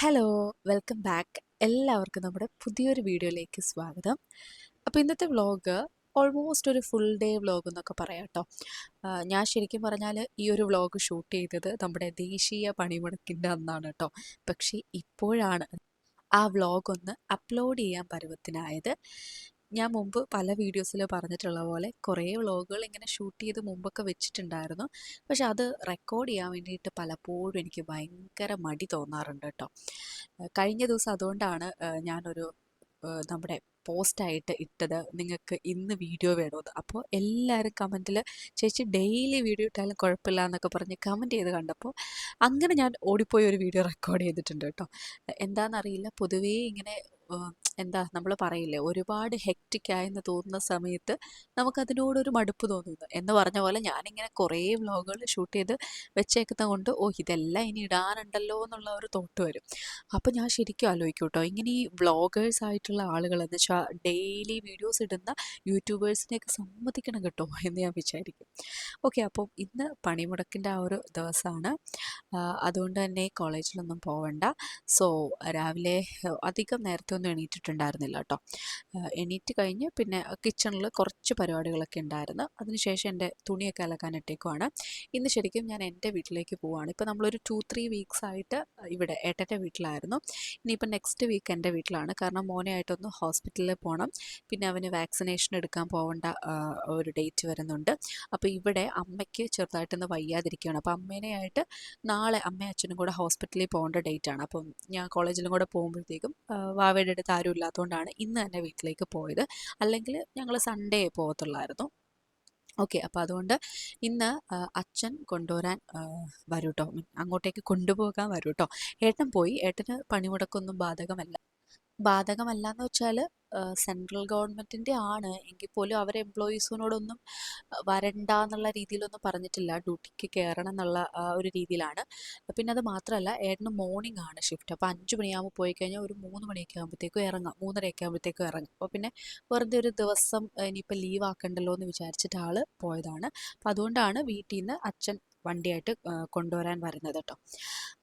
Hello welcome back എല്ലാവർക്കും നമ്മുടെ പുതിയൊരു വീഡിയോയിലേക്ക് സ്വാഗതം. അപ്പോൾ ഇന്നത്തെ വ്ളോഗ് ഓൾമോസ്റ്റ് ഒരു ഫുൾ ഡേ വ്ളോഗ് എന്നൊക്കെ പറയാം കേട്ടോ. ഞാൻ ശരിക്കും പറഞ്ഞാൽ ഈ ഒരു വ്ളോഗ് ഷൂട്ട് ചെയ്തത് നമ്മുടെ ദേശീയ പണിമുടക്കിന്റെ അന്നാണ് കേട്ടോ. പക്ഷേ ഇപ്പോഴാണ് ആ വ്ളോഗ് ഒന്ന് അപ്ലോഡ് ചെയ്യാൻ പരുവത്തിനായത്. ഞാൻ മുമ്പ് പല വീഡിയോസിൽ പറഞ്ഞിട്ടുള്ള പോലെ കുറേ വ്ളോഗുകൾ ഇങ്ങനെ ഷൂട്ട് ചെയ്ത് മുമ്പൊക്കെ വെച്ചിട്ടുണ്ടായിരുന്നു. പക്ഷെ അത് റെക്കോർഡ് ചെയ്യാൻ വേണ്ടിയിട്ട് പലപ്പോഴും എനിക്ക് ഭയങ്കര മടി തോന്നാറുണ്ട് കേട്ടോ. കഴിഞ്ഞ ദിവസം അതുകൊണ്ടാണ് ഞാനൊരു നമ്മുടെ പോസ്റ്റായിട്ട് ഇട്ടത്. നിങ്ങൾക്ക് ഇന്ന് വീഡിയോ വേണമെന്ന് അപ്പോൾ എല്ലാവരും കമന്റിൽ ചേച്ചി ഡെയിലി വീഡിയോ ഇട്ടാലും കുഴപ്പമില്ല എന്നൊക്കെ പറഞ്ഞ് കമന്റ് ചെയ്ത് കണ്ടപ്പോൾ അങ്ങനെ ഞാൻ ഓടിപ്പോയി ഒരു വീഡിയോ റെക്കോർഡ് ചെയ്തിട്ടുണ്ട് കേട്ടോ. എന്താണെന്നറിയില്ല. പൊതുവേ ഇങ്ങനെ എന്താ നമ്മൾ പറയില്ലേ? ഒരുപാട് ഹെക്റ്റിക്കായെന്ന് തോന്നുന്ന സമയത്ത് നമുക്കതിനോടൊരു മടുപ്പ് തോന്നുന്നു. എന്ന് പറഞ്ഞ പോലെ ഞാനിങ്ങനെ കുറേ വ്ലോഗുകൾ ഷൂട്ട് ചെയ്ത് വെച്ചേക്കുന്ന കൊണ്ട് ഓ ഇതെല്ലാം ഇനി ഇടാനുണ്ടല്ലോ എന്നുള്ള ഒരു തോട്ട് വരും. അപ്പോൾ ഞാൻ ശരിക്കും ആലോചിക്കും കേട്ടോ ഇങ്ങനെ ഈ വ്ളോഗേഴ്സ് ആയിട്ടുള്ള ആളുകൾ എന്ന് വെച്ചാൽ ഡെയിലി വീഡിയോസ് ഇടുന്ന യൂട്യൂബേഴ്സിനെയൊക്കെ സമ്മതിക്കണം കേട്ടോ എന്ന് ഞാൻ വിചാരിക്കും. ഓക്കെ അപ്പം ഇന്ന് പണിമുടക്കിന്റെ ആ ഒരു ദിവസമാണ് അതുകൊണ്ട് തന്നെ കോളേജിലൊന്നും പോവണ്ട. സോ രാവിലെ അധികം നേരത്തെ ഒന്നും എണീറ്റിട്ടുണ്ടായിരുന്നില്ല കേട്ടോ. എണീറ്റ് കഴിഞ്ഞ് പിന്നെ കിച്ചണിൽ കുറച്ച് പരിപാടികളൊക്കെ ഉണ്ടായിരുന്നു. അതിനുശേഷം എന്റെ തുണിയൊക്കെ അലക്കാൻ ഇട്ടേക്കുവാണ്. ഇന്ന് ശരിക്കും ഞാൻ എന്റെ വീട്ടിലേക്ക് പോവുകയാണ് ഇപ്പോൾ നമ്മളൊരു ടു ത്രീ വീക്സ് ആയിട്ട് ഇവിടെ ഏട്ടന്റെ വീട്ടിലായിരുന്നു. ഇനിയിപ്പോൾ നെക്സ്റ്റ് വീക്ക് എന്റെ വീട്ടിലാണ്. കാരണം മോനെ ആയിട്ടൊന്ന് ഹോസ്പിറ്റലിൽ പോകണം പിന്നെ അവന് വാക്സിനേഷൻ എടുക്കാൻ പോകേണ്ട ഒരു ഡേറ്റ് വരുന്നുണ്ട്. അപ്പോൾ ഇവിടെ അമ്മയ്ക്ക് ചെറുതായിട്ടൊന്ന് വയ്യാതിരിക്കുകയാണ്. അപ്പോൾ അമ്മേനെയായിട്ട് നാളെ അമ്മയും അച്ഛനും കൂടെ ഹോസ്പിറ്റലിൽ പോകേണ്ട ഡേറ്റ് ആണ്. അപ്പം ഞാൻ കോളേജിലും കൂടെ പോകുമ്പോഴത്തേക്കും വാവയുടെ അടുത്ത് ആരും ഇല്ലാത്തതുകൊണ്ടാണ് ഇന്ന് തന്നെ വീട്ടിലേക്ക് പോയത്. അല്ലെങ്കിൽ ഞങ്ങൾ സൺഡേ പോകത്തുള്ളായിരുന്നു. ഓക്കെ അപ്പോൾ അതുകൊണ്ട് ഇന്ന് അച്ഛൻ കൊണ്ടുവരാൻ വരൂട്ടോ. അങ്ങോട്ടേക്ക് കൊണ്ടുപോകാൻ വരൂട്ടോ. ഏട്ടൻ പോയി. ഏട്ടന് പണിമുടക്കൊന്നും ബാധകമല്ല. ബാധകമല്ല എന്ന് വെച്ചാൽ സെൻട്രൽ ഗവൺമെന്റിന്റെ ആണ്. എങ്കിൽ പോലും അവർ എംപ്ലോയീസിനോടൊന്നും വരണ്ട എന്നുള്ള രീതിയിലൊന്നും പറഞ്ഞിട്ടില്ല. ഡ്യൂട്ടിക്ക് കയറണം എന്നുള്ള ഒരു രീതിയിലാണ്. പിന്നെ അത് മാത്രമല്ല ഏട്ടന് മോർണിംഗ് ആണ് ഷിഫ്റ്റ് അപ്പോൾ അഞ്ച് മണിയാകുമ്പോൾ പോയി കഴിഞ്ഞാൽ ഒരു മൂന്ന് മണിയൊക്കെ ആകുമ്പോഴത്തേക്കും ഇറങ്ങാം മൂന്നരയൊക്കെ ആകുമ്പോഴത്തേക്കും ഇറങ്ങും അപ്പോൾ പിന്നെ വെറുതെ ഒരു ദിവസം ഇനിയിപ്പോൾ ലീവ് ആക്കണ്ടല്ലോ എന്ന് വിചാരിച്ചിട്ട് ആൾ പോയതാണ്. അപ്പോൾ അതുകൊണ്ടാണ് വീട്ടിൽ നിന്ന് അച്ഛൻ വണ്ടിയായിട്ട് കൊണ്ടുവരാൻ വരുന്നത് കേട്ടോ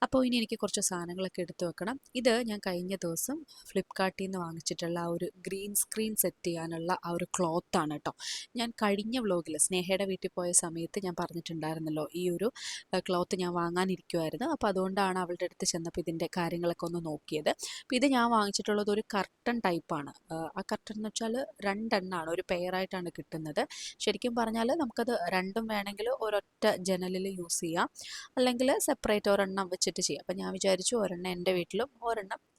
അപ്പോൾ ഇനി എനിക്ക് കുറച്ച് സാധനങ്ങളൊക്കെ എടുത്തു വെക്കണം. ഇത് ഞാൻ കഴിഞ്ഞ ദിവസം ഫ്ലിപ്കാർട്ടിൽ നിന്ന് വാങ്ങിച്ചിട്ടുള്ള ആ ഒരു ഗ്രീൻ സ്ക്രീൻ സെറ്റ് ചെയ്യാനുള്ള ആ ഒരു ക്ലോത്താണ് കേട്ടോ ഞാൻ കഴിഞ്ഞ വ്ലോഗിൽ സ്നേഹയുടെ വീട്ടിൽ പോയ സമയത്ത് ഞാൻ പറഞ്ഞിട്ടുണ്ടായിരുന്നല്ലോ ഈ ഒരു ക്ലോത്ത് ഞാൻ വാങ്ങാനിരിക്കുമായിരുന്നു അപ്പോൾ അതുകൊണ്ടാണ് അവളുടെ അടുത്ത് ചെന്നപ്പോൾ ഇതിന്റെ കാര്യങ്ങളൊക്കെ ഒന്ന് നോക്കിയത്. അപ്പോൾ ഇത് ഞാൻ വാങ്ങിച്ചിട്ടുള്ളത് ഒരു കർട്ടൺ ടൈപ്പാണ് ആ കർട്ടൺ എന്ന് വെച്ചാൽ രണ്ടെണ്ണമാണ് ഒരു പെയറായിട്ടാണ് കിട്ടുന്നത്. ശരിക്കും പറഞ്ഞാൽ നമുക്കത് രണ്ടും വേണമെങ്കിൽ ഒരൊറ്റ ജനലിൽ യൂസ് ചെയ്യാം. അല്ലെങ്കിൽ സെപ്പറേറ്റ് ഒരെണ്ണം വെച്ചിട്ട് ചെയ്യാം. അപ്പം ഞാൻ വിചാരിച്ചു ഒരെണ്ണം എന്റെ വീട്ടിലും ഒരെണ്ണം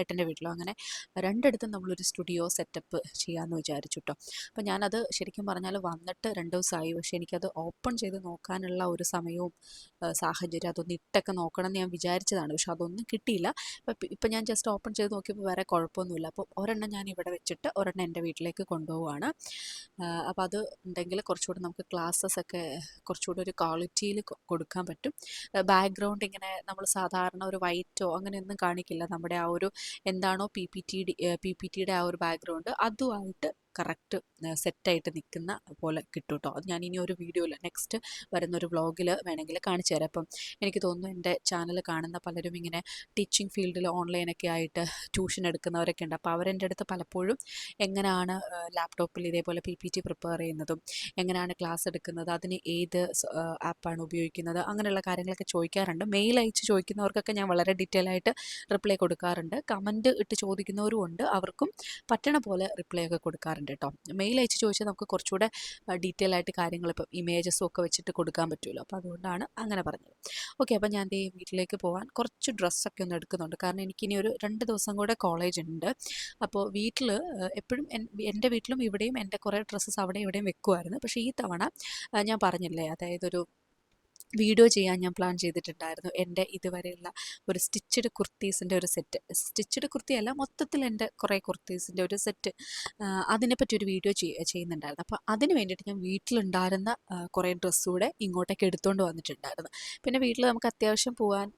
ഏട്ടന്റെ വീട്ടിലോ അങ്ങനെ രണ്ടിടത്തും നമ്മളൊരു സ്റ്റുഡിയോ സെറ്റപ്പ് ചെയ്യാമെന്ന് വിചാരിച്ചു കേട്ടോ അപ്പോൾ ഞാനത് ശരിക്കും പറഞ്ഞാൽ വന്നിട്ട് രണ്ട് ദിവസമായി പക്ഷേ എനിക്കത് ഓപ്പൺ ചെയ്ത് നോക്കാനുള്ള ഒരു സമയവും സാഹചര്യം അതൊന്ന് ഇട്ടൊക്കെ നോക്കണം എന്ന് ഞാൻ വിചാരിച്ചതാണ്. പക്ഷെ അതൊന്നും കിട്ടിയില്ല. അപ്പം ഇപ്പം ഞാൻ ജസ്റ്റ് ഓപ്പൺ ചെയ്ത് നോക്കിയപ്പോൾ വേറെ കുഴപ്പമൊന്നുമില്ല. അപ്പോൾ ഒരെണ്ണം ഞാൻ ഇവിടെ വെച്ചിട്ട് ഒരെണ്ണം എന്റെ വീട്ടിലേക്ക് കൊണ്ടുപോവുകയാണ് അപ്പോൾ അത് ഉണ്ടെങ്കിൽ കുറച്ചുകൂടി നമുക്ക് ക്ലാസ്സസ് ഒക്കെ കുറച്ചുകൂടി ഒരു ക്വാളിറ്റിയിൽ കൊടുക്കാൻ പറ്റും. ബാക്ക്ഗ്രൗണ്ട് ഇങ്ങനെ നമ്മൾ സാധാരണ ഒരു വൈറ്റോ അങ്ങനെയൊന്നും കാണിക്കില്ല. നമ്മൾ നമ്മുടെ ആ ഒരു എന്താണോ P P T D P P ടിയുടെ ആ ഒരു ബാക്ക്ഗ്രൗണ്ട് അതുമായിട്ട് കറക്റ്റ് സെറ്റായിട്ട് നിൽക്കുന്ന പോലെ കിട്ടും കേട്ടോ അത് ഞാൻ ഇനി ഒരു വീഡിയോയിൽ നെക്സ്റ്റ് വരുന്ന ഒരു വ്ളോഗിൽ വേണമെങ്കിൽ കാണിച്ചു തരാം. അപ്പം എനിക്ക് തോന്നുന്നു എന്റെ ചാനൽ കാണുന്ന പലരും ഇങ്ങനെ ടീച്ചിങ് ഫീൽഡിൽ ഓൺലൈനൊക്കെ ആയിട്ട് ട്യൂഷൻ എടുക്കുന്നവരൊക്കെ ഉണ്ട്. അപ്പോൾ അവരെന്റെ അടുത്ത് പലപ്പോഴും എങ്ങനെയാണ് ലാപ്ടോപ്പിൽ ഇതേപോലെ പി പി ടി പ്രിപ്പയർ ചെയ്യുന്നതും എങ്ങനെയാണ് ക്ലാസ് എടുക്കുന്നത് അതിന് ഏത് ആപ്പാണ് ഉപയോഗിക്കുന്നത് അങ്ങനെയുള്ള കാര്യങ്ങളൊക്കെ ചോദിക്കാറുണ്ട്. മെയിൽ അയച്ച് ചോദിക്കുന്നവർക്കൊക്കെ ഞാൻ വളരെ ഡീറ്റെയിൽ ആയിട്ട് റിപ്ലൈ കൊടുക്കാറുണ്ട്. കമന്റ് ഇട്ട് ചോദിക്കുന്നവരും ഉണ്ട്. അവർക്കും പറ്റണ പോലെ റിപ്ലൈ ഒക്കെ കൊടുക്കാറുണ്ട്. ഉണ്ട് കേട്ടോ മെയിൽ അയച്ച് ചോദിച്ചാൽ നമുക്ക് കുറച്ചുകൂടെ ഡീറ്റെയിൽ ആയിട്ട് കാര്യങ്ങൾ ഇപ്പം ഇമേജസും ഒക്കെ വെച്ചിട്ട് കൊടുക്കാൻ പറ്റുമല്ലോ. അപ്പോൾ അതുകൊണ്ടാണ് അങ്ങനെ പറഞ്ഞത്. ഓക്കെ അപ്പോൾ ഞാൻ ദേ വീട്ടിലേക്ക് പോകാൻ കുറച്ച് ഡ്രസ്സൊക്കെ ഒന്ന് എടുക്കുന്നുണ്ട്. കാരണം എനിക്കിനി ഒരു രണ്ട് ദിവസം കൂടെ കോളേജ് ഉണ്ട്. അപ്പോൾ വീട്ടിൽ എപ്പോഴും എന്റെ വീട്ടിലും ഇവിടെയും എന്റെ കുറേ ഡ്രസ്സസ് അവിടെ ഇവിടെയും വെക്കുമായിരുന്നു പക്ഷേ ഈ തവണ ഞാൻ പറഞ്ഞില്ലേ അതായത് ഒരു വീഡിയോ ചെയ്യാൻ ഞാൻ പ്ലാൻ ചെയ്തിട്ടുണ്ടായിരുന്നു. എന്റെ ഇതുവരെയുള്ള ഒരു സ്റ്റിച്ചഡ് കുർത്തീസിന്റെ ഒരു സെറ്റ്. സ്റ്റിച്ചഡ് കുർത്തിയല്ല മൊത്തത്തിൽ എന്റെ കുറേ കുർത്തീസിന്റെ ഒരു സെറ്റ് അതിനെപ്പറ്റി ഒരു വീഡിയോ ചെയ്യുന്നുണ്ടായിരുന്നു. അപ്പോൾ അതിന് വേണ്ടിയിട്ട് ഞാൻ വീട്ടിലുണ്ടായിരുന്ന കുറേ ഡ്രസ്സ് കൂടെ ഇങ്ങോട്ടേക്ക് എടുത്തുകൊണ്ട് വന്നിട്ടുണ്ടായിരുന്നു. പിന്നെ വീട്ടിൽ നമുക്ക് അത്യാവശ്യം പോകാൻ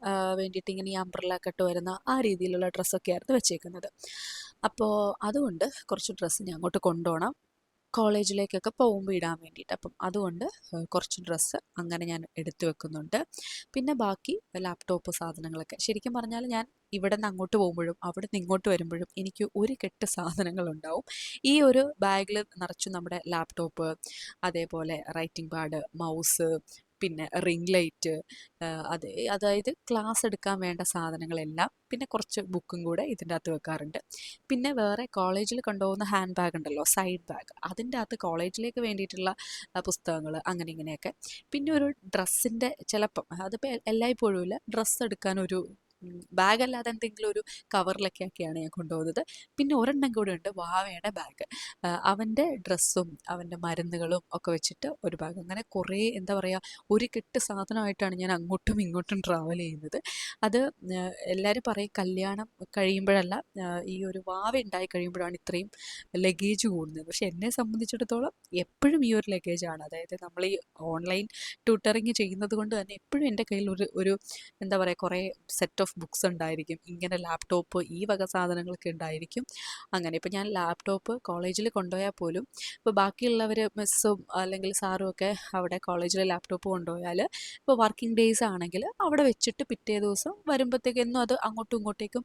വേണ്ടിയിട്ട് ഇങ്ങനെ ഈ അംബ്രല്ല കട്ട് വരുന്ന ആ രീതിയിലുള്ള ഡ്രസ്സൊക്കെ ആയിരുന്നു വെച്ചേക്കുന്നത്. അപ്പോൾ അതുകൊണ്ട് കുറച്ച് ഡ്രസ്സ് ഞാൻ അങ്ങോട്ട് കൊണ്ടുപോകണം. കോളേജിലേക്കൊക്കെ പോകുമ്പോൾ ഇടാൻ വേണ്ടിയിട്ട്. അപ്പം അതുകൊണ്ട് കുറച്ച് ഡ്രസ്സ് അങ്ങനെ ഞാൻ എടുത്തു വെക്കുന്നുണ്ട്. പിന്നെ ബാക്കി ലാപ്ടോപ്പ് സാധനങ്ങളൊക്കെ. ശരിക്കും പറഞ്ഞാൽ ഞാൻ ഇവിടെ നിന്ന് അങ്ങോട്ട് പോകുമ്പോഴും അവിടെ നിന്ന് ഇങ്ങോട്ട് വരുമ്പോഴും എനിക്ക് ഒരു കെട്ട് സാധനങ്ങളുണ്ടാവും. ഈ ഒരു ബാഗിൽ നിറച്ചും നമ്മുടെ ലാപ്ടോപ്പ് അതേപോലെ റൈറ്റിംഗ് പാഡ് മൗസ് പിന്നെ റിംഗ് ലൈറ്റ് അത് അതായത് ക്ലാസ് എടുക്കാൻ വേണ്ട സാധനങ്ങളെല്ലാം പിന്നെ കുറച്ച് ബുക്കും കൂടെ ഇതിന്റെ അകത്ത് വെക്കാറുണ്ട്. പിന്നെ വേറെ കോളേജിൽ കൊണ്ടുപോകുന്ന ഹാൻഡ് ബാഗ് ഉണ്ടല്ലോ സൈഡ് ബാഗ്. അതിന്റെ അകത്ത് കോളേജിലേക്ക് വേണ്ടിയിട്ടുള്ള പുസ്തകങ്ങൾ അങ്ങനെ ഇങ്ങനെയൊക്കെ. പിന്നെ ഒരു ഡ്രസ്സിന്റെ ചിലപ്പം അതിപ്പോൾ എല്ലായ്പ്പോഴും ഇല്ല ഡ്രസ്സ് എടുക്കാനൊരു ബാഗ് അല്ലാതെ എന്തെങ്കിലും ഒരു കവറിലൊക്കെ ആക്കിയാണ് ഞാൻ കൊണ്ടുപോകുന്നത്. പിന്നെ ഒരെണ്ണം കൂടെ ഉണ്ട് വാവയുടെ ബാഗ്. അവന്റെ ഡ്രസ്സും അവന്റെ മരുന്നുകളും ഒക്കെ വെച്ചിട്ട് ഒരു ബാഗ്. അങ്ങനെ കുറേ എന്താ പറയുക ഒരു കെട്ട് സാധനമായിട്ടാണ് ഞാൻ അങ്ങോട്ടും ഇങ്ങോട്ടും ട്രാവൽ ചെയ്യുന്നത്. അത് എല്ലാവരും പറയും കല്യാണം കഴിയുമ്പോഴല്ല ഈ ഒരു വാവ ഉണ്ടായി കഴിയുമ്പോഴാണ് ഇത്രയും ലഗേജ് കൂടുന്നത്. പക്ഷെ എന്നെ സംബന്ധിച്ചിടത്തോളം എപ്പോഴും ഈ ഒരു ലഗേജാണ് അതായത് നമ്മൾ ഈ ഓൺലൈൻ ട്യൂട്ടറിങ് ചെയ്യുന്നത് കൊണ്ട് തന്നെ എപ്പോഴും എന്റെ കയ്യിൽ ഒരു ഒരു എന്താ പറയുക കുറേ സെറ്റ് ഓഫ് ബുക്സ് ഉണ്ടായിരിക്കും. ഇങ്ങനെ ലാപ്ടോപ്പ് ഈ വക സാധനങ്ങളൊക്കെ ഉണ്ടായിരിക്കും. അങ്ങനെ ഇപ്പോൾ ഞാൻ ലാപ്ടോപ്പ് കോളേജിൽ കൊണ്ടുപോയാൽ പോലും ഇപ്പോൾ ബാക്കിയുള്ളവർ മിസ്സും അല്ലെങ്കിൽ സാറും ഒക്കെ അവിടെ കോളേജിൽ ലാപ്ടോപ്പ് കൊണ്ടുപോയാൽ ഇപ്പോൾ വർക്കിംഗ് ഡേയ്സ് ആണെങ്കിൽ അവിടെ വെച്ചിട്ട് പിറ്റേ ദിവസം വരുമ്പോഴത്തേക്ക് എന്നും അത് അങ്ങോട്ടും ഇങ്ങോട്ടേക്കും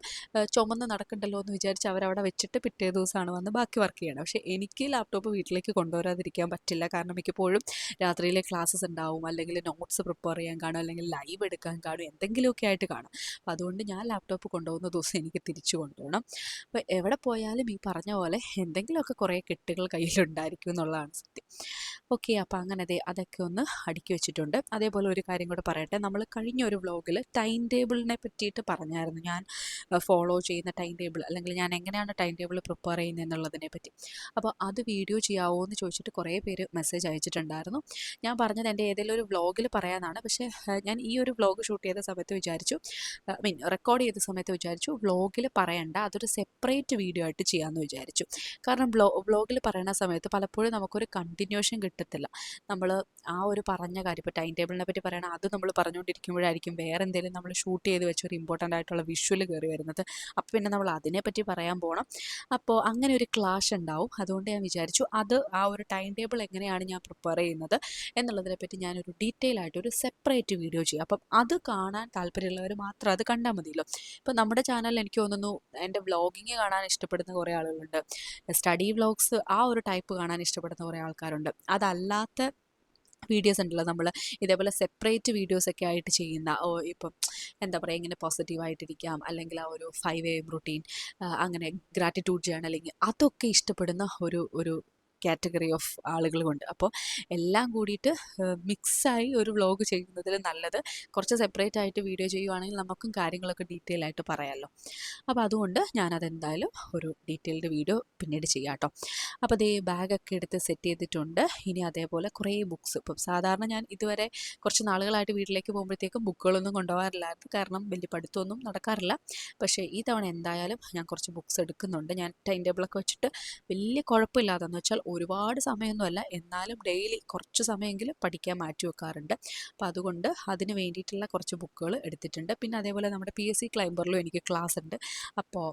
ചുമന്ന് നടക്കണ്ടല്ലോ എന്ന് വിചാരിച്ച് അവരവിടെ വെച്ചിട്ട് പിറ്റേ ദിവസമാണ് വന്ന് ബാക്കി വർക്ക് ചെയ്യണം പക്ഷേ എനിക്ക് ലാപ്ടോപ്പ് വീട്ടിലേക്ക് കൊണ്ടുവരാതിരിക്കാൻ പറ്റില്ല. കാരണം മിക്കപ്പോഴും രാത്രിയിലെ ക്ലാസ്സസ് ഉണ്ടാവും. അല്ലെങ്കിൽ നോട്ട്സ് പ്രിപ്പയർ ചെയ്യാൻ കാണും. അല്ലെങ്കിൽ ലൈവ് എടുക്കാൻ കാണും. എന്തെങ്കിലുമൊക്കെ ആയിട്ട് കാണും. അതുകൊണ്ട് ഞാൻ ലാപ്ടോപ്പ് കൊണ്ടുപോകുന്ന ദിവസം എനിക്ക് തിരിച്ചു കൊണ്ടുപോകണം. അപ്പോൾ എവിടെ പോയാലും ഈ പറഞ്ഞ പോലെ എന്തെങ്കിലുമൊക്കെ കുറേ കെട്ടുകൾ കയ്യിലുണ്ടായിരിക്കും എന്നുള്ളതാണ് സത്യം. ഓക്കെ അപ്പോൾ അങ്ങനെ അതെ അതൊക്കെ ഒന്ന് അടുക്കി വെച്ചിട്ടുണ്ട്. അതേപോലെ ഒരു കാര്യം കൂടെ പറയട്ടെ. നമ്മൾ കഴിഞ്ഞ ഒരു വ്ലോഗിൽ ടൈം ടേബിളിനെ പറ്റിയിട്ട് പറഞ്ഞായിരുന്നു. ഞാൻ ഫോളോ ചെയ്യുന്ന ടൈം ടേബിൾ അല്ലെങ്കിൽ ഞാൻ എങ്ങനെയാണ് ടൈം ടേബിൾ പ്രിപ്പയർ ചെയ്യുന്നത് എന്നുള്ളതിനെ പറ്റി. അപ്പോൾ അത് വീഡിയോ ചെയ്യാവോ എന്ന് ചോദിച്ചിട്ട് കുറേ പേര് മെസ്സേജ് അയച്ചിട്ടുണ്ടായിരുന്നു. ഞാൻ പറഞ്ഞത് എന്റെ ഏതെങ്കിലും ഒരു വ്ലോഗിൽ പറയാനാണ്. പക്ഷേ ഞാൻ ഈ ഒരു വ്ലോഗ് ഷൂട്ട് ചെയ്ത സമയത്ത് വിചാരിച്ചു ഐ മീൻ റെക്കോർഡ് ചെയ്ത സമയത്ത് വിചാരിച്ചു വ്ലോഗിൽ പറയണ്ട അതൊരു സെപ്പറേറ്റ് വീഡിയോ ആയിട്ട് ചെയ്യാമെന്ന് വിചാരിച്ചു. കാരണം വ്ളോഗിൽ പറയുന്ന സമയത്ത് പലപ്പോഴും നമുക്കൊരു കണ്ടിന്യൂഷൻ കിട്ടത്തില്ല നമ്മൾ ആ ഒരു പറഞ്ഞ കാര്യം ഇപ്പോൾ ടൈം ടേബിളിനെ പറ്റി പറയണ അത് നമ്മൾ പറഞ്ഞുകൊണ്ടിരിക്കുമ്പോഴായിരിക്കും വേറെ എന്തെങ്കിലും നമ്മൾ ഷൂട്ട് ചെയ്ത് വെച്ച ഒരു ഇമ്പോർട്ടന്റ് ആയിട്ടുള്ള വിഷ്വൽ കയറി വരുന്നത്. അപ്പോൾ പിന്നെ നമ്മൾ അതിനെപ്പറ്റി പറയാൻ പോകണം അപ്പോൾ അങ്ങനെ ഒരു ക്ലാഷ് ഉണ്ടാവും. അതുകൊണ്ട് ഞാൻ വിചാരിച്ചു അത് ആ ഒരു ടൈം ടേബിൾ എങ്ങനെയാണ് ഞാൻ പ്രിപ്പയർ ചെയ്യുന്നത് എന്നുള്ളതിനെ പറ്റി ഞാനൊരു ഡീറ്റെയിൽ ആയിട്ട് ഒരു സെപ്പറേറ്റ് വീഡിയോ ചെയ്യും. അപ്പം അത് കാണാൻ താല്പര്യമുള്ളവർ മാത്രം അത് കണ്ടാൽ മതിയല്ലോ. ഇപ്പം നമ്മുടെ ചാനലിൽ എനിക്ക് തോന്നുന്നു എന്റെ വ്ളോഗിങ് കാണാൻ ഇഷ്ടപ്പെടുന്ന കുറേ ആളുകളുണ്ട്. സ്റ്റഡി വ്ളോഗ്സ് ആ ഒരു ടൈപ്പ് കാണാൻ ഇഷ്ടപ്പെടുന്ന കുറേ ആൾക്കാരുണ്ട്. അതല്ലാത്ത വീഡിയോസ് ഉണ്ടല്ലോ നമ്മൾ ഇതേപോലെ സെപ്പറേറ്റ് വീഡിയോസ് ഒക്കെ ആയിട്ട് ചെയ്യുന്ന ഓ ഇപ്പം എന്താ പറയുക ഇങ്ങനെ പോസിറ്റീവായിട്ടിരിക്കാം അല്ലെങ്കിൽ ആ ഒരു ഫൈവ് എം റുട്ടീൻ അങ്ങനെ ഗ്രാറ്റിറ്റ്യൂഡ് ജേണലിങ് അതൊക്കെ ഇഷ്ടപ്പെടുന്ന ഒരു ഒരു കാറ്റഗറി ഓഫ് ആളുകളുമുണ്ട്. അപ്പോൾ എല്ലാം കൂടിയിട്ട് മിക്സായി ഒരു വ്ളോഗ് ചെയ്യുന്നതിൽ നല്ലത്. കുറച്ച് സെപ്പറേറ്റ് ആയിട്ട് വീഡിയോ ചെയ്യുവാണെങ്കിൽ നമുക്കും കാര്യങ്ങളൊക്കെ ഡീറ്റെയിൽ ആയിട്ട് പറയാമല്ലോ അപ്പോൾ അതുകൊണ്ട് ഞാനതെന്തായാലും ഒരു ഡീറ്റെയിൽഡ് വീഡിയോ പിന്നീട് ചെയ്യാം കേട്ടോ അപ്പോൾ അതേ ബാഗൊക്കെ എടുത്ത് സെറ്റ് ചെയ്തിട്ടുണ്ട്. ഇനി അതേപോലെ കുറേ ബുക്ക്സ് ഇപ്പം സാധാരണ ഞാൻ ഇതുവരെ കുറച്ച് നാളുകളായിട്ട് വീട്ടിലേക്ക് പോകുമ്പോഴത്തേക്കും ബുക്കുകളൊന്നും കൊണ്ടുപോകാറില്ലായിരുന്നു. കാരണം വലിയ പഠിത്തമൊന്നും നടക്കാറില്ല. പക്ഷേ ഈ തവണ എന്തായാലും ഞാൻ കുറച്ച് ബുക്ക്സ് എടുക്കുന്നുണ്ട്. ഞാൻ ടൈം ടേബിളൊക്കെ വെച്ചിട്ട് വലിയ കുഴപ്പമില്ലാതെന്ന് വെച്ചാൽ ഒരുപാട് സമയമൊന്നുമല്ല എന്നാലും ഡെയിലി കുറച്ച് സമയമെങ്കിലും പഠിക്കാൻ മാറ്റി വെക്കാറുണ്ട്. അപ്പോൾ അതുകൊണ്ട് അതിന് വേണ്ടിയിട്ടുള്ള കുറച്ച് ബുക്കുകൾ എടുത്തിട്ടുണ്ട്. പിന്നെ അതേപോലെ നമ്മുടെ പി എസ് സി ക്ലൈംബറിലും എനിക്ക് ക്ലാസ് ഉണ്ട്. അപ്പോൾ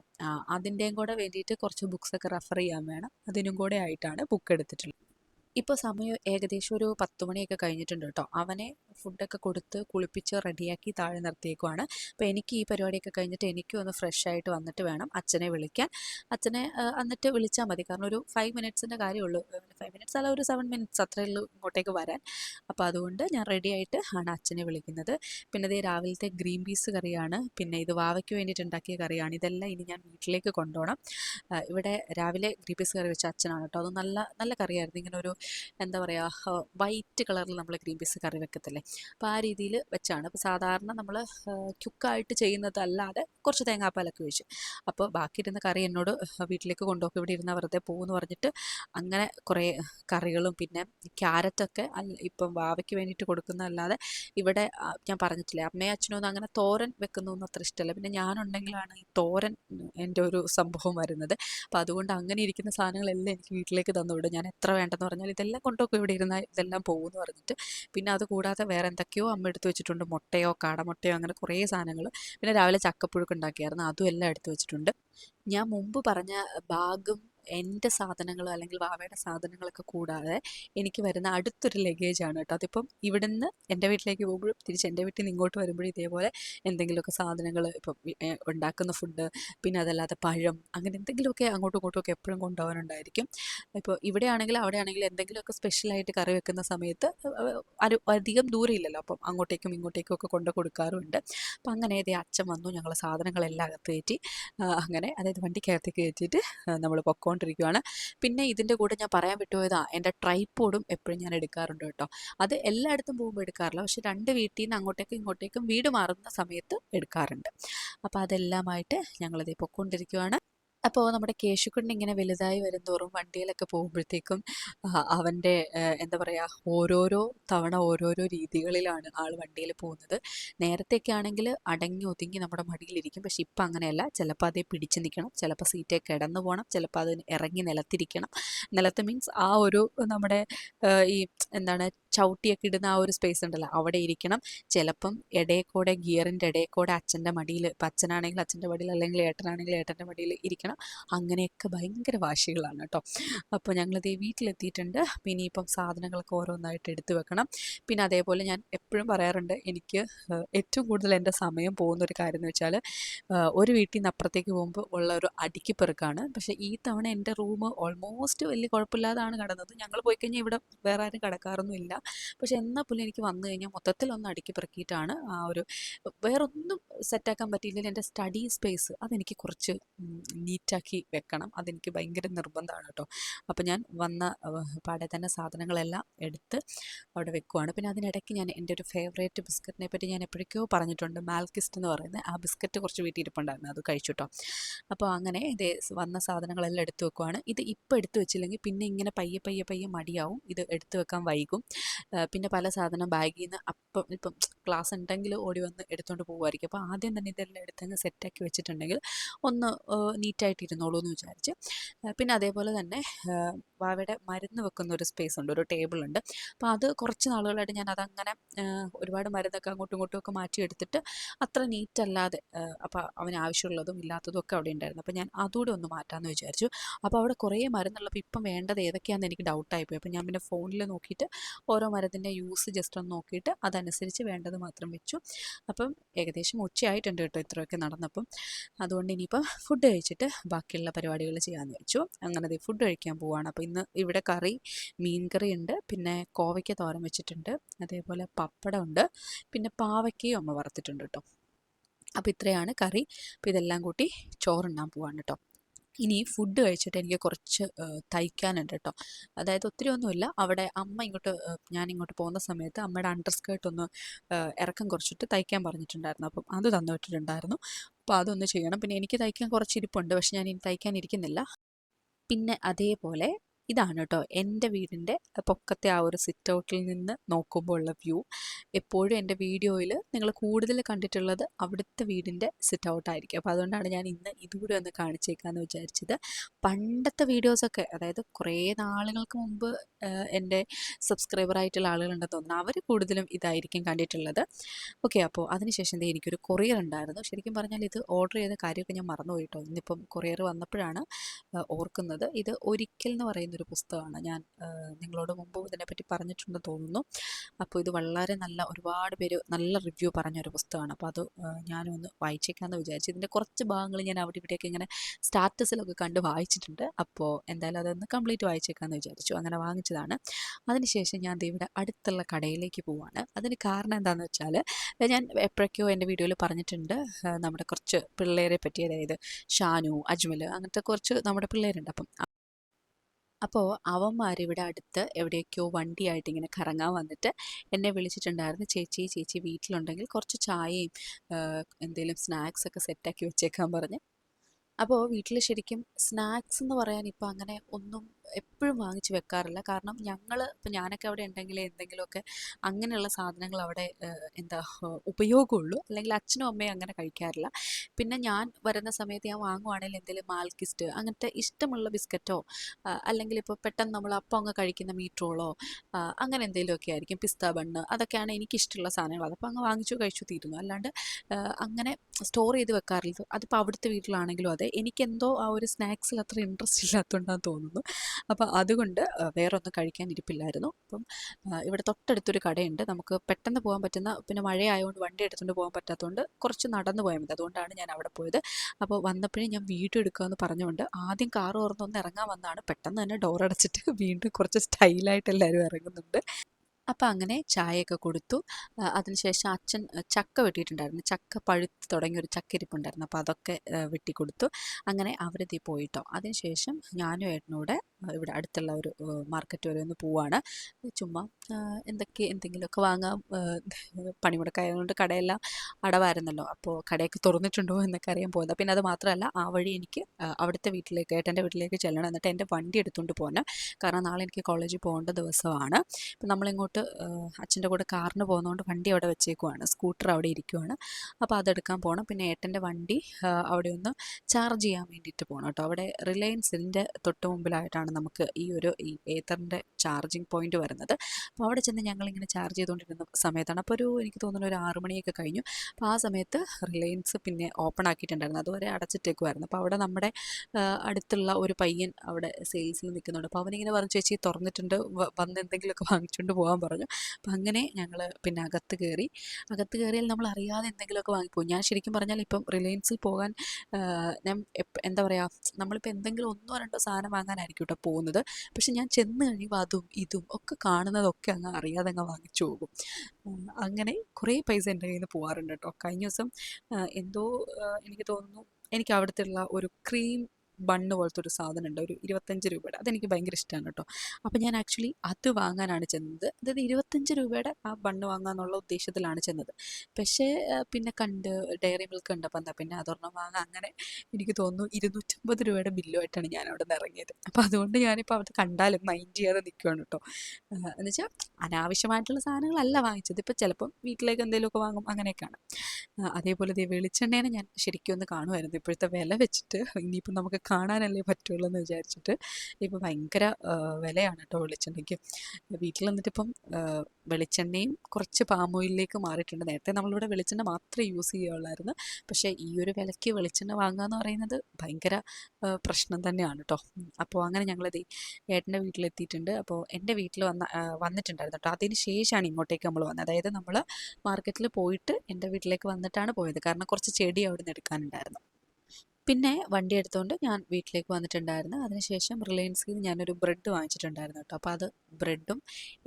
അതിന്റെയും കൂടെ വേണ്ടിയിട്ട് കുറച്ച് ബുക്സൊക്കെ റെഫർ ചെയ്യാൻ വേണം. അതിനും കൂടെ ആയിട്ടാണ് ബുക്ക് എടുത്തിട്ടുള്ളത്. ഇപ്പോൾ സമയം ഏകദേശം ഒരു പത്ത് മണിയൊക്കെ കഴിഞ്ഞിട്ടുണ്ട് കേട്ടോ. അവനെ ഫുഡൊക്കെ കൊടുത്ത് കുളിപ്പിച്ച് റെഡിയാക്കി താഴെ നിർത്തിയേക്കുവാണ്. അപ്പോൾ എനിക്ക് ഈ പരിപാടിയൊക്കെ കഴിഞ്ഞിട്ട് എനിക്കും ഒന്ന് ഫ്രഷ് ആയിട്ട് വന്നിട്ട് വേണം അച്ഛനെ വിളിക്കാൻ. അച്ഛനെ എന്നിട്ട് വിളിച്ചാൽ മതി. കാരണം ഒരു ഫൈവ് മിനിറ്റ്സിന്റെ കാര്യമുള്ളൂ. ഫൈവ് മിനിറ്റ്സ് അല്ല ഒരു സെവൻ മിനിറ്റ്സ് അത്രയേ ഉള്ളൂ ഇങ്ങോട്ടേക്ക് വരാൻ. അപ്പോൾ അതുകൊണ്ട് ഞാൻ റെഡി ആയിട്ട് ആണ് അച്ഛനെ വിളിക്കുന്നത്. പിന്നെ ഇത് രാവിലത്തെ ഗ്രീൻ പീസ് കറിയാണ്. പിന്നെ ഇത് വാവയ്ക്ക് വേണ്ടിയിട്ട് ഉണ്ടാക്കിയ കറിയാണ്. ഇതെല്ലാം ഇനി ഞാൻ വീട്ടിലേക്ക് കൊണ്ടുപോകണം. ഇവിടെ രാവിലെ ഗ്രീൻ പീസ് കറി വെച്ച അച്ഛനാണ് കേട്ടോ. അത് നല്ല നല്ല കറിയായിരുന്നു. ഇങ്ങനെ ഒരു എന്താ പറയുക വൈറ്റ് കളറിൽ നമ്മൾ ഗ്രീൻ പീസ് കറി വെക്കത്തില്ലേ? അപ്പോൾ ആ രീതിയിൽ വെച്ചാണ്. അപ്പോൾ സാധാരണ നമ്മൾ ക്യുക്കായിട്ട് ചെയ്യുന്നതല്ലാതെ കുറച്ച് തേങ്ങാപ്പാലൊക്കെ ഒഴിച്ച്. അപ്പോൾ ബാക്കി ഇരുന്ന കറി എന്നോട് വീട്ടിലേക്ക് കൊണ്ടുപോയി ഇവിടെ ഇരുന്ന വെറുതെ പോകുമെന്ന് പറഞ്ഞിട്ട് അങ്ങനെ കുറേ കറികളും പിന്നെ ക്യാരറ്റൊക്കെ ഇപ്പം വാവയ്ക്ക് വേണ്ടിയിട്ട് കൊടുക്കുന്നതല്ലാതെ ഇവിടെ ഞാൻ പറഞ്ഞിട്ടില്ലേ അമ്മയും അച്ഛനും അങ്ങനെ തോരൻ വെക്കുന്നൊന്നും അത്ര ഇഷ്ടമല്ല പിന്നെ ഞാനുണ്ടെങ്കിലാണ് ഈ തോരൻ എന്റെ ഒരു സംഭവം വരുന്നത്. അപ്പോൾ അതുകൊണ്ട് അങ്ങനെ ഇരിക്കുന്ന സാധനങ്ങളെല്ലാം എനിക്ക് വീട്ടിലേക്ക് തന്നുവിടും. ഞാൻ എത്ര വേണ്ടെന്ന് പറഞ്ഞാൽ ഇതെല്ലാം കൊണ്ടൊക്കെ ഇവിടെ ഇരുന്നാൽ ഇതെല്ലാം പോകുമെന്ന് പറഞ്ഞിട്ട് പിന്നെ അത് കൂടാതെ വേറെ എന്തൊക്കെയോ അമ്മ എടുത്ത് വെച്ചിട്ടുണ്ട്. മുട്ടയോ കാടമുട്ടയോ അങ്ങനെ കുറേ സാധനങ്ങൾ. പിന്നെ രാവിലെ ചക്കപ്പുഴുക്ക് ഉണ്ടാക്കിയായിരുന്നു. അതും എല്ലാം എടുത്ത് വെച്ചിട്ടുണ്ട്. ഞാൻ മുമ്പ് പറഞ്ഞ ബാഗും എന്റെ സാധനങ്ങൾ അല്ലെങ്കിൽ വാവയുടെ സാധനങ്ങളൊക്കെ കൂടാതെ എനിക്ക് വരുന്ന അടുത്തൊരു ലഗേജാണ് കേട്ടോ. അതിപ്പം ഇവിടുന്ന് എന്റെ വീട്ടിലേക്ക് പോകുമ്പോഴും തിരിച്ച് എന്റെ വീട്ടിൽ നിന്ന് ഇങ്ങോട്ട് വരുമ്പോഴും ഇതേപോലെ എന്തെങ്കിലുമൊക്കെ സാധനങ്ങൾ ഇപ്പം ഉണ്ടാക്കുന്ന ഫുഡ് പിന്നെ അതല്ലാതെ പഴം അങ്ങനെ എന്തെങ്കിലുമൊക്കെ അങ്ങോട്ടും ഇങ്ങോട്ടും ഒക്കെ എപ്പോഴും കൊണ്ടുപോകാനുണ്ടായിരിക്കും. ഇപ്പോൾ ഇവിടെ ആണെങ്കിലും അവിടെ ആണെങ്കിലും എന്തെങ്കിലുമൊക്കെ സ്പെഷ്യലായിട്ട് കറി വെക്കുന്ന സമയത്ത് അധികം ദൂരം ഇല്ലല്ലോ അപ്പം അങ്ങോട്ടേക്കും ഇങ്ങോട്ടേക്കും ഒക്കെ കൊണ്ട് കൊടുക്കാറുണ്ട്. അപ്പം അങ്ങനെ ഇതേ അച്ഛൻ വന്നു ഞങ്ങൾ സാധനങ്ങളെല്ലാം അകത്ത് കയറ്റി. അങ്ങനെ അതായത് വണ്ടിക്കകത്ത് കയറ്റിയിട്ട് നമ്മൾ പൊക്കോണ്ടിരിക്കുവാണ് പിന്നെ ഇതിന്റെ കൂടെ ഞാൻ പറയാൻ വിട്ടുപോയതാ എന്റെ ട്രൈപ്പോഡും എപ്പോഴും ഞാൻ എടുക്കാറുണ്ട് കേട്ടോ. അത് എല്ലായിടത്തും പോകുമ്പോൾ എടുക്കാറില്ല. പക്ഷെ രണ്ട് വീട്ടിൽ നിന്ന് അങ്ങോട്ടേക്കും ഇങ്ങോട്ടേക്കും വീട് മാറുന്ന സമയത്ത് എടുക്കാറുണ്ട്. അപ്പോൾ അതെല്ലാമായിട്ട് ഞങ്ങളത് പൊക്കോണ്ടിരിക്കുവാണ്. അപ്പോൾ നമ്മുടെ കേശുക്കുണ്ണി ഇങ്ങനെ വലുതായി വരുന്തോറും വണ്ടിയിലൊക്കെ പോകുമ്പോഴത്തേക്കും അവന്റെ എന്താ പറയുക ഓരോരോ തവണ ഓരോരോ രീതികളിലാണ് ആൾ വണ്ടിയിൽ പോകുന്നത്. നേരത്തെയൊക്കെ ആണെങ്കിൽ അടങ്ങി ഒതുങ്ങി നമ്മുടെ മടിയിലിരിക്കും പക്ഷെ ഇപ്പം അങ്ങനെയല്ല. ചിലപ്പോൾ അതേ പിടിച്ച് നിൽക്കണം. ചിലപ്പോൾ സീറ്റേ കിടന്നു പോകണം. ചിലപ്പോൾ അത് ഇറങ്ങി നിലത്തിരിക്കണം. നിലത്ത് മീൻസ് ആ ഒരു നമ്മുടെ ഈ എന്താണ് ചവിട്ടിയൊക്കെ ഇടുന്ന ആ ഒരു സ്പേസ് ഉണ്ടല്ലോ അവിടെ ഇരിക്കണം. ചിലപ്പം ഇടയിൽ കൂടെ ഗിയറിന്റെ ഇടയിൽ കൂടെ അച്ഛന്റെ മടിയിൽ ഇപ്പം അച്ഛനാണെങ്കിൽ അച്ഛന്റെ മടിയിൽ അല്ലെങ്കിൽ ഏട്ടനാണെങ്കിൽ ഏട്ടന്റെ മടിയിൽ ഇരിക്കണം. അങ്ങനെയൊക്കെ ഭയങ്കര വാശികളാണ് കേട്ടോ. അപ്പോൾ ഞങ്ങളിത് വീട്ടിലെത്തിയിട്ടുണ്ട്. പിന്നെ ഇപ്പം സാധനങ്ങളൊക്കെ ഓരോന്നായിട്ട് എടുത്തു വെക്കണം. പിന്നെ അതേപോലെ ഞാൻ എപ്പോഴും പറയാറുണ്ട് എനിക്ക് ഏറ്റവും കൂടുതൽ എന്റെ സമയം പോകുന്ന ഒരു കാര്യം എന്ന് വെച്ചാൽ ഒരു വീട്ടിൽ നിന്ന് അപ്പുറത്തേക്ക് പോകുമ്പോൾ ഉള്ള ഒരു അടുക്കി പെറുക്കാണ്. പക്ഷേ ഈ തവണ എന്റെ റൂം ഓൾമോസ്റ്റ് വലിയ കുഴപ്പമില്ലാതാണ് കിടന്നത്. ഞങ്ങൾ പോയി കഴിഞ്ഞാൽ ഇവിടെ വേറെ ആരും കിടക്കാറൊന്നും ഇല്ല. പക്ഷെ എന്നാൽ പോലും എനിക്ക് വന്നു കഴിഞ്ഞാൽ മൊത്തത്തിൽ ഒന്ന് അടുക്കി പെറുക്കിയിട്ടാണ് ആ ഒരു വേറൊന്നും സെറ്റാക്കാൻ പറ്റിയില്ലെങ്കിൽ എന്റെ സ്റ്റഡി സ്പേസ് അതെനിക്ക് കുറച്ച് നീറ്റാക്കി വെക്കണം. അതെനിക്ക് ഭയങ്കര നിർബന്ധമാണ് കേട്ടോ. അപ്പോൾ ഞാൻ വന്ന പാടെ തന്നെ സാധനങ്ങളെല്ലാം എടുത്ത് അവിടെ വെക്കുവാണ്. പിന്നെ അതിനിടയ്ക്ക് ഞാൻ എന്റെ ഒരു ഫേവറേറ്റ് ബിസ്ക്കറ്റിനെ പറ്റി ഞാൻ എപ്പോഴേക്കോ പറഞ്ഞിട്ടുണ്ട്. മാൽക്കിസ്റ്റ് എന്ന് പറയുന്നത്. ആ ബിസ്ക്കറ്റ് കുറച്ച് വീട്ടിൽ ഇരിപ്പുണ്ടായിരുന്നു അത് കഴിച്ചു കേട്ടോ അപ്പോൾ അങ്ങനെ ഇത് വന്ന സാധനങ്ങളെല്ലാം എടുത്തു വെക്കുവാണ്. ഇത് ഇപ്പോൾ എടുത്തു വെച്ചില്ലെങ്കിൽ പിന്നെ ഇങ്ങനെ പയ്യെ പയ്യെ പയ്യെ മടിയാവും. ഇത് എടുത്തു വെക്കാൻ വൈകും. പിന്നെ പല സാധനം ബാഗിൽ നിന്ന് അപ്പം ഇപ്പം ക്ലാസ് ഉണ്ടെങ്കിൽ ഓടി വന്ന് എടുത്തുകൊണ്ട് പോകുമായിരിക്കും അപ്പോൾ ആദ്യം തന്നെ ഇതെല്ലാം എടുത്തങ്ങ് സെറ്റാക്കി വെച്ചിട്ടുണ്ടെങ്കിൽ ഒന്ന് നീറ്റായിട്ട് ഇരുന്നോളൂ എന്ന് വിചാരിച്ച്. പിന്നെ അതേപോലെ തന്നെ വാവയുടെ മരുന്ന് വെക്കുന്ന ഒരു സ്പേസ് ഉണ്ട് ഒരു ടേബിൾ ഉണ്ട്. അപ്പോൾ അത് കുറച്ച് നാളുകളായിട്ട് ഞാൻ അതങ്ങനെ ഒരുപാട് മരുന്നൊക്കെ അങ്ങോട്ടും ഇങ്ങോട്ടും ഒക്കെ മാറ്റിയെടുത്തിട്ട് അത്ര നീറ്റല്ലാതെ അപ്പോൾ അവന് ആവശ്യമുള്ളതും ഇല്ലാത്തതും ഒക്കെ അവിടെ ഉണ്ടായിരുന്നു. അപ്പോൾ ഞാൻ അതുകൂടെ ഒന്ന് മാറ്റാമെന്ന് വിചാരിച്ചു. അപ്പോൾ അവിടെ കുറേ മരുന്നുള്ളപ്പോൾ ഇപ്പം വേണ്ടത് ഏതൊക്കെയാണെന്ന് എനിക്ക് ഡൗട്ടായിപ്പോയി അപ്പോൾ ഞാൻ പിന്നെ ഫോണിൽ നോക്കിയിട്ട് ഓരോ മരത്തിന്റെ യൂസ് ജസ്റ്റ് ഒന്ന് നോക്കിയിട്ട് അതനുസരിച്ച് വേണ്ടത് മാത്രം വെച്ചു. അപ്പം ഏകദേശം ഉച്ചയായിട്ടുണ്ട് കേട്ടോ ഇത്രയൊക്കെ നടന്നപ്പം. അതുകൊണ്ട് ഇനിയിപ്പോൾ ഫുഡ് കഴിച്ചിട്ട് ബാക്കിയുള്ള പരിപാടികൾ ചെയ്യാമെന്ന് വെച്ചു. അങ്ങനെ ഫുഡ് കഴിക്കാൻ പോവാണ്. അപ്പോൾ ഇന്ന് ഇവിടെ കറി മീൻ കറി ഉണ്ട്. പിന്നെ കോവയ്ക്ക തോരൻ വെച്ചിട്ടുണ്ട്. അതേപോലെ പപ്പടം ഉണ്ട്. പിന്നെ പാവയ്ക്കയും അമ്മ വറുത്തിട്ടുണ്ട് കേട്ടോ. അപ്പോൾ ഇത്രയാണ് കറി. അപ്പോൾ ഇതെല്ലാം കൂട്ടി ചോറുണ്ണാൻ പോവാണ് കേട്ടോ. ഇനി ഫുഡ് കഴിച്ചിട്ട് എനിക്ക് കുറച്ച് തയ്ക്കാനുണ്ട് കേട്ടോ അതായത് ഒത്തിരി ഒന്നുമില്ല. അവിടെ അമ്മ ഇങ്ങോട്ട് ഞാൻ ഇങ്ങോട്ട് പോകുന്ന സമയത്ത് അമ്മയുടെ അണ്ടർ സ്കേർട്ട് ഒന്ന് ഇറക്കം കുറച്ചിട്ട് തയ്ക്കാൻ പറഞ്ഞിട്ടുണ്ടായിരുന്നു. അപ്പം അത് തന്നു വിട്ടിട്ടുണ്ടായിരുന്നു. അപ്പോൾ അതൊന്ന് ചെയ്യണം. പിന്നെ എനിക്ക് തയ്ക്കാൻ കുറച്ച് ഇരിപ്പുണ്ട്. പക്ഷെ ഞാൻ ഇനി തയ്ക്കാൻ ഇരിക്കുന്നില്ല. പിന്നെ അതേപോലെ ഇതാണ് കേട്ടോ എന്റെ വീടിന്റെ പൊക്കത്തെ ആ ഒരു സിറ്റ് ഔട്ടിൽ നിന്ന് നോക്കുമ്പോൾ ഉള്ള വ്യൂ. എപ്പോഴും എന്റെ വീഡിയോയിൽ നിങ്ങൾ കൂടുതൽ കണ്ടിട്ടുള്ളത് അവിടുത്തെ വീടിന്റെ സിറ്റ് ഔട്ടായിരിക്കും അപ്പോൾ അതുകൊണ്ടാണ് ഞാൻ ഇന്ന് ഇതുകൂടെ ഒന്ന് കാണിച്ചേക്കാമെന്ന് വിചാരിച്ചത്. പണ്ടത്തെ വീഡിയോസൊക്കെ അതായത് കുറേ നാളുകൾക്ക് മുമ്പ് എന്റെ സബ്സ്ക്രൈബറായിട്ടുള്ള ആളുകളുണ്ടെന്ന് തോന്നുന്നു. അവർ കൂടുതലും ഇതായിരിക്കും കണ്ടിട്ടുള്ളത്. ഓക്കെ അപ്പോൾ അതിനുശേഷം എനിക്കൊരു കൊറിയർ ഉണ്ടായിരുന്നു. ശരിക്കും പറഞ്ഞാൽ ഇത് ഓർഡർ ചെയ്ത കാര്യമൊക്കെ ഞാൻ മറന്നുപോയിട്ടോ ഇന്നിപ്പം കൊറിയർ വന്നപ്പോഴാണ് ഓർക്കുന്നത്. ഇത് ഒരിക്കൽ എന്ന് പറയുന്നൊരു പുസ്തകമാണ്. ഞാൻ നിങ്ങളോട് മുമ്പ് ഇതിനെപ്പറ്റി പറഞ്ഞിട്ടുണ്ടെന്ന് തോന്നുന്നു. അപ്പോൾ ഇത് വളരെ നല്ല ഒരുപാട് പേര് നല്ല റിവ്യൂ പറഞ്ഞ ഒരു പുസ്തകമാണ്. അപ്പോൾ അത് ഞാനും ഒന്ന് വായിച്ചേക്കാമെന്ന് വിചാരിച്ചു. ഇതിന്റെ കുറച്ച് ഭാഗങ്ങൾ ഞാൻ അവിടെ ഇവിടെയൊക്കെ ഇങ്ങനെ സ്റ്റാറ്റസിലൊക്കെ കണ്ട് വായിച്ചിട്ടുണ്ട്. അപ്പോൾ എന്തായാലും അതൊന്ന് കംപ്ലീറ്റ് വായിച്ചേക്കാമെന്ന് വിചാരിച്ചു. അങ്ങനെ വാങ്ങിച്ചതാണ്. അതിനുശേഷം ഞാൻ ഇവിടെ അടുത്തുള്ള കടയിലേക്ക് പോവാണ്. അതിന് കാരണം എന്താണെന്ന് വെച്ചാൽ ഞാൻ എപ്പോഴൊക്കെയോ എന്റെ വീഡിയോയിൽ പറഞ്ഞിട്ടുണ്ട് നമ്മുടെ കുറച്ച് പിള്ളേരെ പറ്റി. അതായത് ഷാനു അജ്മൽ അങ്ങനത്തെ കുറച്ച് നമ്മുടെ പിള്ളേരുണ്ട്. അപ്പം അപ്പോൾ അവന്മാർ ഇവിടെ അടുത്ത് എവിടെയൊക്കെയോ വണ്ടിയായിട്ട് ഇങ്ങനെ കറങ്ങാൻ വന്നിട്ട് എന്നെ വിളിച്ചിട്ടുണ്ടായിരുന്നു. ചേച്ചി ചേച്ചി വീട്ടിലുണ്ടെങ്കിൽ കുറച്ച് ചായയും എന്തെങ്കിലും സ്നാക്സ് ഒക്കെ സെറ്റാക്കി വെച്ചേക്കാൻ പറഞ്ഞ്. അപ്പോൾ വീട്ടിൽ ശരിക്കും സ്നാക്സ് എന്ന് പറയാൻ ഇപ്പോൾ അങ്ങനെ ഒന്നും എപ്പോഴും വാങ്ങിച്ച് വെക്കാറില്ല. കാരണം ഞങ്ങൾ ഇപ്പം ഞാനൊക്കെ അവിടെ ഉണ്ടെങ്കിൽ എന്തെങ്കിലുമൊക്കെ അങ്ങനെയുള്ള സാധനങ്ങൾ അവിടെ എന്താ ഉപയോഗമുള്ളൂ. അല്ലെങ്കിൽ അച്ഛനും അമ്മയും അങ്ങനെ കഴിക്കാറില്ല. പിന്നെ ഞാൻ വരുന്ന സമയത്ത് ഞാൻ വാങ്ങുവാണെങ്കിൽ എന്തെങ്കിലും മാൽക്കിസ്റ്റ് അങ്ങനത്തെ ഇഷ്ടമുള്ള ബിസ്ക്കറ്റോ അല്ലെങ്കിൽ ഇപ്പോൾ പെട്ടെന്ന് നമ്മൾ അപ്പം അങ്ങ് കഴിക്കുന്ന മീറ്റ്രോളോ അങ്ങനെ എന്തെങ്കിലുമൊക്കെ ആയിരിക്കും. പിസ്ത ബണ്ണ് അതൊക്കെയാണ് എനിക്കിഷ്ടമുള്ള സാധനങ്ങൾ. അതപ്പോൾ അങ്ങ് വാങ്ങിച്ചു കഴിച്ചു തീരുന്നു. അല്ലാണ്ട് അങ്ങനെ സ്റ്റോർ ചെയ്ത് വെക്കാറില്ല. അതിപ്പോൾ അവിടുത്തെ വീട്ടിലാണെങ്കിലും അതെ. എനിക്കെന്തോ ആ ഒരു സ്നാക്സിൽ അത്ര ഇൻട്രസ്റ്റ് ഇല്ലാത്തതുകൊണ്ടാണ് തോന്നുന്നു. അപ്പോൾ അതുകൊണ്ട് വേറെ ഒന്നും കഴിക്കാൻ ഇരിപ്പില്ലായിരുന്നു അപ്പം ഇവിടെ തൊട്ടടുത്തൊരു കടയുണ്ട്. നമുക്ക് പെട്ടെന്ന് പോകാൻ പറ്റുന്ന പിന്നെ മഴയായതുകൊണ്ട് വണ്ടി എടുത്തുകൊണ്ട് പോകാൻ പറ്റാത്തതുകൊണ്ട് കുറച്ച് നടന്നു പോയാൽ മതി. അതുകൊണ്ടാണ് ഞാൻ അവിടെ പോയത്. അപ്പോൾ വന്നപ്പോഴേ ഞാൻ വീഡിയോ എടുക്കാമെന്ന് പറഞ്ഞുകൊണ്ട് ആദ്യം കാർ ഓർന്നൊന്ന് ഇറങ്ങാൻ വന്നാണ്. പെട്ടെന്ന് തന്നെ ഡോർ അടച്ചിട്ട് വീണ്ടും കുറച്ച് സ്റ്റൈലായിട്ട് എല്ലാവരും ഇറങ്ങുന്നുണ്ട്. അപ്പം അങ്ങനെ ചായയൊക്കെ കൊടുത്തു. അതിനുശേഷം അച്ഛൻ ചക്ക വെട്ടിയിട്ടുണ്ടായിരുന്നു. ചക്ക പഴുത്ത് തുടങ്ങിയ ഒരു ചക്കരിപ്പുണ്ടായിരുന്നു. അപ്പോൾ അതൊക്കെ വെട്ടി കൊടുത്തു അങ്ങനെ അവരതി പോയിട്ടോ. അതിനുശേഷം ഞാനും ഏട്ടനൂടെ ഇവിടെ അടുത്തുള്ള ഒരു മാർക്കറ്റ് വരെ ഒന്ന് പോവാണ്. ചുമ്മാ എന്തൊക്കെ എന്തെങ്കിലുമൊക്കെ വാങ്ങാം. പണിമുടക്കായതുകൊണ്ട് കടയെല്ലാം അടവായിരുന്നല്ലോ. അപ്പോൾ കടയൊക്കെ തുറന്നിട്ടുണ്ടോ എന്നൊക്കെ അറിയാൻ പോകുന്നത് പിന്നെ അത് മാത്രമല്ല ആ വഴി എനിക്ക് അവിടുത്തെ വീട്ടിലേക്ക് ഏട്ടന്റെ വീട്ടിലേക്ക് ചെല്ലണം എന്നിട്ട് എന്റെ വണ്ടി എടുത്തുകൊണ്ട് പോകണം കാരണം നാളെ എനിക്ക് കോളേജിൽ പോകേണ്ട ദിവസമാണ്. ഇപ്പം നമ്മളിങ്ങോട്ട് അച്ഛന്റെ കൂടെ കാറിന് പോകുന്നതുകൊണ്ട് വണ്ടി അവിടെ വെച്ചേക്കുവാണ്. സ്കൂട്ടർ അവിടെ ഇരിക്കുവാണ്. അപ്പോൾ അതെടുക്കാൻ പോകണം പിന്നെ ഏട്ടന്റെ വണ്ടി അവിടെ ഒന്ന് ചാർജ് ചെയ്യാൻ വേണ്ടിയിട്ട് പോകണം കേട്ടോ. അവിടെ റിലയൻസിന്റെ തൊട്ട് മുമ്പിലായിട്ടാണ് നമുക്ക് ഈ ഒരു ഈ ഏത്തറിന്റെ ചാർജിങ് പോയിന്റ് വരുന്നത്. അപ്പോൾ അവിടെ ചെന്ന് ഞങ്ങളിങ്ങനെ ചാർജ് ചെയ്തുകൊണ്ടിരുന്ന സമയത്താണ്. അപ്പോൾ ഒരു എനിക്ക് തോന്നുന്നു ഒരു ആറ് മണിയൊക്കെ കഴിഞ്ഞു. അപ്പോൾ ആ സമയത്ത് റിലയൻസ് പിന്നെ ഓപ്പൺ ആക്കിയിട്ടുണ്ടായിരുന്നു. അതുവരെ അടച്ചിട്ടേക്കുമായിരുന്നു അപ്പോൾ അവിടെ നമ്മുടെ അടുത്തുള്ള ഒരു പയ്യൻ അവിടെ സെയിൽസിൽ നിൽക്കുന്നുണ്ട്. അപ്പോൾ അവനിങ്ങനെ പറഞ്ഞു ചേച്ചി തുറന്നിട്ടുണ്ട്. വന്ന് എന്തെങ്കിലുമൊക്കെ വാങ്ങിച്ചുകൊണ്ട് പോകാൻ പറഞ്ഞു. അപ്പോൾ അങ്ങനെ ഞങ്ങൾ പിന്നെ അകത്ത് കയറി. അകത്ത് കയറിയാൽ നമ്മൾ അറിയാതെ എന്തെങ്കിലുമൊക്കെ വാങ്ങിപ്പോകും. ഞാൻ ശരിക്കും പറഞ്ഞാൽ ഇപ്പം റിലയൻസിൽ പോകാൻ ഞാൻ എന്താ പറയുക നമ്മളിപ്പോൾ എന്തെങ്കിലും ഒന്നോ രണ്ടോ സാധനം വാങ്ങാനായിരിക്കും പോകുന്നത്. പക്ഷെ ഞാൻ ചെന്ന് കഴിയുമ്പോൾ അതും ഇതും ഒക്കെ കാണുന്നതൊക്കെ അങ്ങ് അറിയാതെ അങ്ങ് വാങ്ങിച്ചു പോകും. അങ്ങനെ കുറേ പൈസ എന്റെ കയ്യിൽ നിന്ന് പോകാറുണ്ട് കേട്ടോ. കഴിഞ്ഞ ദിവസം എന്തോ എനിക്ക് തോന്നുന്നു എനിക്ക് അവിടുത്തെ ഉള്ള ഒരു ക്രീം ബണ്ണ് പോലത്തെ ഒരു സാധനം ഉണ്ട് ഒരു ഇരുപത്തഞ്ച് രൂപയുടെ. അതെനിക്ക് ഭയങ്കര ഇഷ്ടമാണ് കേട്ടോ. അപ്പോൾ ഞാൻ ആക്ച്വലി അത് വാങ്ങാനാണ് ചെന്നത്. അതായത് ഇരുപത്തഞ്ച് രൂപയുടെ ആ ബണ്ണ് വാങ്ങാന്നുള്ള ഉദ്ദേശത്തിലാണ് ചെന്നത്. പക്ഷേ പിന്നെ കണ്ട് ഡയറി മിൽക്ക് കണ്ടപ്പോൾ എന്താ പിന്നെ അതൊരെണ്ണം വാങ്ങാൻ അങ്ങനെ എനിക്ക് തോന്നുന്നു ഇരുന്നൂറ്റമ്പത് രൂപയുടെ ബില്ലുമായിട്ടാണ് ഞാൻ അവിടെ നിന്ന് ഇറങ്ങിയത്. അപ്പോൾ അതുകൊണ്ട് ഞാനിപ്പോൾ അവിടെ കണ്ടാലും മൈൻഡ് ചെയ്യാതെ നിൽക്കുകയാണ് കേട്ടോ. എന്ന് വെച്ചാൽ അനാവശ്യമായിട്ടുള്ള സാധനങ്ങളല്ല വാങ്ങിച്ചത്. ഇപ്പോൾ ചിലപ്പം വീട്ടിലേക്ക് എന്തെങ്കിലുമൊക്കെ വാങ്ങും. അങ്ങനെയൊക്കെയാണ്. അതേപോലെ വെളിച്ചെണ്ണേനെ ഞാൻ ശരിക്കും ഒന്ന് കാണുമായിരുന്നു ഇപ്പോഴത്തെ വില വെച്ചിട്ട് ഇനിയിപ്പോൾ നമുക്ക് കാണാനല്ലേ പറ്റുള്ളൂ എന്ന് വിചാരിച്ചിട്ട് ഇപ്പോൾ ഭയങ്കര വിലയാണ് കേട്ടോ വെളിച്ചെണ്ണയ്ക്ക്. വീട്ടിൽ വന്നിട്ട് ഇപ്പം വെളിച്ചെണ്ണയും കുറച്ച് പാമോയിലേക്ക് മാറിയിട്ടുണ്ട്. നേരത്തെ നമ്മളിവിടെ വെളിച്ചെണ്ണ മാത്രമേ യൂസ് ചെയ്യുള്ളായിരുന്നു പക്ഷേ ഈ ഒരു വിലയ്ക്ക് വെളിച്ചെണ്ണ വാങ്ങുക എന്ന് പറയുന്നത് ഭയങ്കര പ്രശ്നം തന്നെയാണ് കേട്ടോ അപ്പോൾ അങ്ങനെ ഞങ്ങളത് ഏട്ടന്റെ വീട്ടിലെത്തിയിട്ടുണ്ട്. അപ്പോൾ എന്റെ വീട്ടിൽ വന്ന വന്നിട്ടുണ്ടായിരുന്നു കേട്ടോ അതിന് ശേഷമാണ് ഇങ്ങോട്ടേക്ക് നമ്മൾ വന്നത്. അതായത് നമ്മൾ മാർക്കറ്റിൽ പോയിട്ട് എന്റെ വീട്ടിലേക്ക് വന്നിട്ടാണ് പോയത്. കാരണം കുറച്ച് ചെടി അവിടെ നിന്ന് എടുക്കാനുണ്ടായിരുന്നു. പിന്നെ വണ്ടി എടുത്തുകൊണ്ട് ഞാൻ വീട്ടിലേക്ക് വന്നിട്ടുണ്ടായിരുന്നു. അതിനുശേഷം റിലയൻസിൽ നിന്ന് ഞാനൊരു ബ്രെഡ് വാങ്ങിച്ചിട്ടുണ്ടായിരുന്നു കേട്ടോ. അപ്പോൾ അത് ബ്രെഡും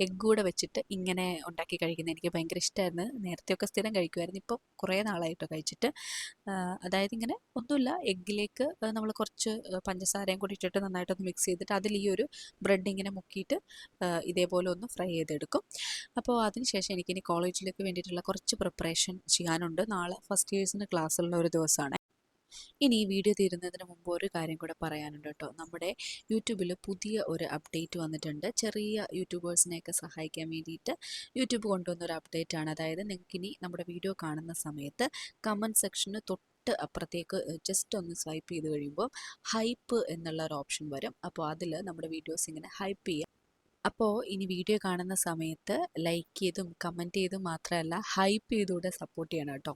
എഗ്ഗ് കൂടെ വെച്ചിട്ട് ഇങ്ങനെ ഉണ്ടാക്കി കഴിക്കുന്നത് എനിക്ക് ഭയങ്കര ഇഷ്ടമായിരുന്നു നേരത്തെയൊക്കെ സ്ഥിരം കഴിക്കുമായിരുന്നു. ഇപ്പോൾ കുറേ നാളായിട്ടോ കഴിച്ചിട്ട്. അതായത് ഇങ്ങനെ ഒന്നുമില്ല. എഗ്ഗിലേക്ക് നമ്മൾ കുറച്ച് പഞ്ചസാരയും കൂടി ഇട്ടിട്ട് നന്നായിട്ടൊന്ന് മിക്സ് ചെയ്തിട്ട് അതിൽ ഈ ഒരു ബ്രെഡ് ഇങ്ങനെ മുക്കിയിട്ട് ഇതേപോലെ ഒന്ന് ഫ്രൈ ചെയ്തെടുക്കും. അപ്പോൾ അതിനുശേഷം എനിക്കിനി കോളേജിലേക്ക് വേണ്ടിയിട്ടുള്ള കുറച്ച് പ്രിപ്പറേഷൻ ചെയ്യാനുണ്ട്. നാളെ ഫസ്റ്റ് ഇയേഴ്സിന് ക്ലാസ്സുള്ള ഒരു ദിവസമാണ്. ഇനി ഈ വീഡിയോ തീരുന്നതിന് മുമ്പ് ഒരു കാര്യം കൂടെ പറയാനുണ്ട് കേട്ടോ. നമ്മുടെ യൂട്യൂബിൽ പുതിയ ഒരു അപ്ഡേറ്റ് വന്നിട്ടുണ്ട്. ചെറിയ യൂട്യൂബേഴ്സിനെയൊക്കെ സഹായിക്കാൻ വേണ്ടിയിട്ട് യൂട്യൂബ് കൊണ്ടുവന്ന ഒരു അപ്ഡേറ്റ് ആണ് അതായത് നിങ്ങൾക്കിനി നമ്മുടെ വീഡിയോ കാണുന്ന സമയത്ത് കമന്റ് സെക്ഷന് തൊട്ട് അപ്പുറത്തേക്ക് ജസ്റ്റ് ഒന്ന് സ്വൈപ്പ് ചെയ്ത് കഴിയുമ്പോൾ ഹൈപ്പ് എന്നുള്ള ഒരു ഓപ്ഷൻ വരും. അപ്പോൾ അതിൽ നമ്മുടെ വീഡിയോസ് ഇങ്ങനെ ഹൈപ്പ് ചെയ്യാം. അപ്പോൾ ഇനി വീഡിയോ കാണുന്ന സമയത്ത് ലൈക്ക് ചെയ്തും കമന്റ് ചെയ്തും മാത്രമല്ല ഹൈപ്പ് ചെയ്തുകൂടെ സപ്പോർട്ട് ചെയ്യണം കേട്ടോ.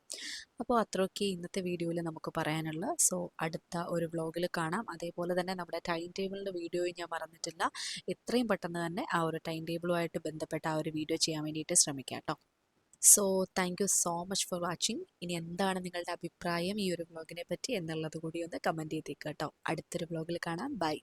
അപ്പോൾ അത്രയൊക്കെ ഇന്നത്തെ വീഡിയോയിൽ നമുക്ക് പറയാനുള്ള. സോ അടുത്ത ഒരു വ്ളോഗിൽ കാണാം. അതേപോലെ തന്നെ നമ്മുടെ ടൈം ടേബിളിന്റെ വീഡിയോയും ഞാൻ പറഞ്ഞിട്ടില്ല. എത്രയും പെട്ടെന്ന് തന്നെ ആ ഒരു ടൈം ടേബിളുമായിട്ട് ബന്ധപ്പെട്ട ആ ഒരു വീഡിയോ ചെയ്യാൻ വേണ്ടിയിട്ട് ശ്രമിക്കാം കേട്ടോ. So thank you so much for watching ഇനി എന്താണ് നിങ്ങളുടെ അഭിപ്രായം ഈ ഒരു വ്ളോഗിനെ പറ്റി എന്നുള്ളത് കൂടി ഒന്ന് കമന്റ് ചെയ്തേക്കാം കേട്ടോ. അടുത്തൊരു വ്ളോഗിൽ കാണാം. ബൈ